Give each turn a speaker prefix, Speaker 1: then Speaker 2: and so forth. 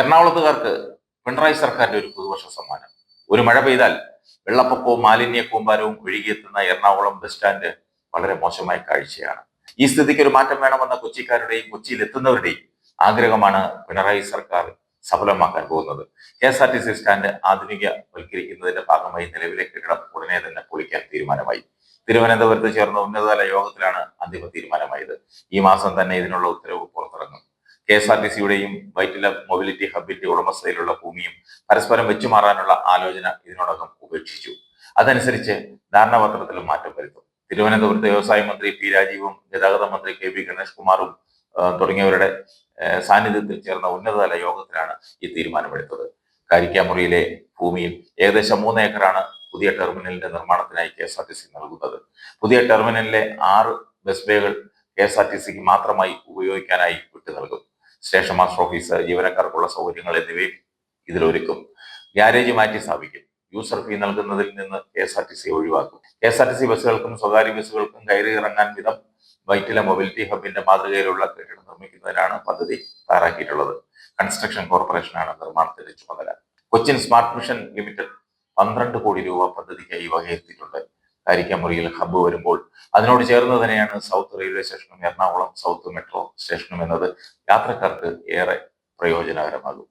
Speaker 1: എറണാകുളത്തുകാർക്ക് പിണറായി സർക്കാരിന്റെ ഒരു പുതുവർഷ സമ്മാനം. ഒരു മഴ പെയ്താൽ വെള്ളപ്പൊക്കവും മാലിന്യ കൂമ്പാരവും ഒഴുകിയെത്തുന്ന എറണാകുളം ബസ് സ്റ്റാൻഡ് വളരെ മോശമായ കാഴ്ചയാണ്. ഈ സ്ഥിതിക്ക് ഒരു മാറ്റം വേണമെന്ന കൊച്ചിക്കാരുടെയും കൊച്ചിയിൽ എത്തുന്നവരുടെയും ആഗ്രഹമാണ് പിണറായി സർക്കാർ സഫലമാക്കാൻ പോകുന്നത്. K S R T C stand ആധുനികവൽക്കരിക്കുന്നതിന്റെ ഭാഗമായി നിലവിലെ കെട്ടിടം ഉടനെ തന്നെ പൊളിക്കാൻ തീരുമാനമായി. തിരുവനന്തപുരത്ത് ചേർന്ന ഉന്നതതല യോഗത്തിലാണ് അന്തിമ തീരുമാനമായത്. ഈ മാസം തന്നെ ഇതിനുള്ള ഉത്തരവ് കെ എസ് ആർ ടി സിയുടെയും വൈറ്റില മൊബിലിറ്റി ഹബിന്റെ ഉടമസ്ഥതയിലുള്ള ഭൂമിയും പരസ്പരം വെച്ചുമാറാനുള്ള ആലോചന ഇതിനോടകം ഉപേക്ഷിച്ചു. അതനുസരിച്ച് ധാരണാപത്രത്തിലും മാറ്റം വരുത്തും. തിരുവനന്തപുരത്ത് വ്യവസായ മന്ത്രി പി രാജീവും ഗതാഗത മന്ത്രി കെ വി ഗണേഷ് കുമാറും തുടങ്ങിയവരുടെ സാന്നിധ്യത്തിൽ ചേർന്ന ഉന്നതതല യോഗത്തിലാണ് ഈ തീരുമാനമെടുത്തത്. കാരിക്കാമുറിയിലെ ഭൂമിയിൽ ഏകദേശം മൂന്ന് ഏക്കറാണ് പുതിയ ടെർമിനലിന്റെ നിർമ്മാണത്തിനായി K S R T C നൽകുന്നത്. പുതിയ ടെർമിനലിലെ ആറ് ബസ് ബേകൾ കെ എസ് ആർ ടി സിക്ക് മാത്രമായി ഉപയോഗിക്കാനായി വിട്ടു നൽകും സ്റ്റേഷൻ മാസ്റ്റർ ഓഫീസ് ജീവനക്കാർക്കുള്ള സൗകര്യങ്ങൾ എന്നിവയും ഇതിലൊരുക്കും. ഗ്യാരേജ് മാറ്റി സ്ഥാപിക്കും. യൂസർ ഫീ നൽകുന്നതിൽ നിന്ന് K S R T C ഒഴിവാക്കും. K S R T C ബസ്സുകൾക്കും സ്വകാര്യ ബസ്സുകൾക്കും കയറി ഇറങ്ങാൻ വിധം വൈറ്റില മൊബിലിറ്റി ഹബിന്റെ മാതൃകയിലുള്ള കെട്ടിടം നിർമ്മിക്കുന്നതിനാണ് പദ്ധതി തയ്യാറാക്കിയിട്ടുള്ളത്. കൺസ്ട്രക്ഷൻ കോർപ്പറേഷനാണ് നിർമ്മാണത്തിന്റെ ചുമതല. കൊച്ചിൻ സ്മാർട്ട് മിഷൻ ലിമിറ്റഡ് പന്ത്രണ്ട് കോടി രൂപ പദ്ധതിക്കായി വകയെത്തിയിട്ടുണ്ട് കാരിക്കാമുറിയിൽ ഹബ്ബ് വരുമ്പോൾ. അതിനോട് ചേർന്ന് തന്നെയാണ് സൗത്ത് റെയിൽവേ സ്റ്റേഷനും എറണാകുളം സൗത്ത് മെട്രോ സ്റ്റേഷനും എന്നത് യാത്രക്കാർക്ക് ഏറെ പ്രയോജനകരമാകും.